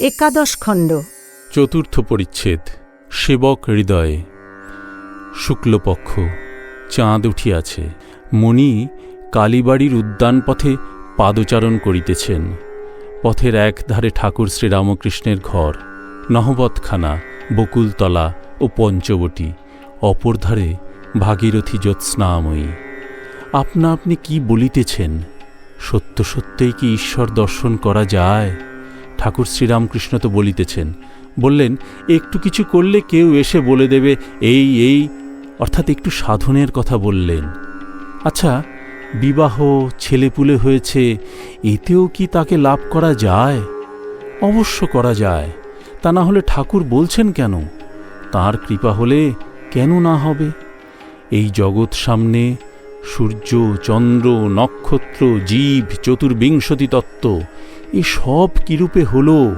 একাদশ খণ্ড। চতুর্থ পরিচ্ছেদ, সেবক হৃদয়ে। শুক্লপক্ষ, চাঁদ উঠিয়াছে। মণি কালীবাড়ির উদ্যান পথে পাদচারণ করিতেছেন। পথের এক ধারে ঠাকুর শ্রীরামকৃষ্ণের ঘর নহবতখানা বকুলতলা ও পঞ্চবটী, অপর ধারে ভাগীরথী জ্যোৎস্নাময়ী। আপনা আপনি কি বলিতেছেন? সত্য সত্যই কি ঈশ্বর দর্শন করা যায়? ঠাকুর শ্রীরামকৃষ্ণ তো বলিতেছেন, বললেন, একটু কিছু করলে কেউ এসে বলে দেবে, এই এই। অর্থাৎ একটু সাধনের কথা বললেন। আচ্ছা বিবাহ ছেলেপুলে হয়েছে, এতেও কি তাকে লাভ করা যায়? অবশ্য করা যায়, তা না হলে ঠাকুর বলছেন কেন? তার কৃপা হলে কেন না হবে? এই জগৎ সামনে সূর্য, চন্দ্র, নক্ষত্র, জীব, চতুর্বিংশতি তত্ত্ব এ সব কিরূপে হলো?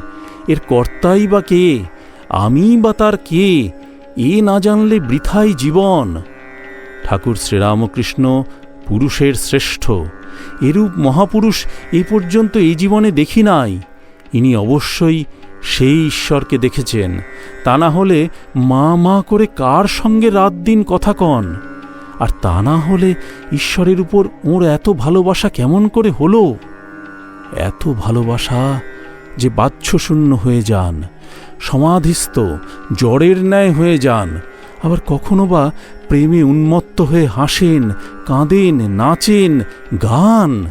এর কর্তাই বা কে? আমি বা তার কে? এ না জানলে বৃথাই জীবন। ঠাকুর শ্রীরামকৃষ্ণ পুরুষের শ্রেষ্ঠ। এরূপ মহাপুরুষ এ পর্যন্ত এই জীবনে দেখি নাই। ইনি অবশ্যই সেই ঈশ্বরকে দেখেছেন। তা না হলে মা মা করে কার সঙ্গে রাত দিন কথা কন? আর তা না হলে ঈশ্বরের উপর ওর এত ভালোবাসা কেমন করে হলো? এত ভালোবাসা যে বাহ্যশূন্য হয়ে যান, সমাধিস্থ জড়ের ন্যায় হয়ে যান, আবার কখনো বা প্রেমে উন্মত্ত হয়ে হাসেন, কাঁদেন, নাচেন, গান।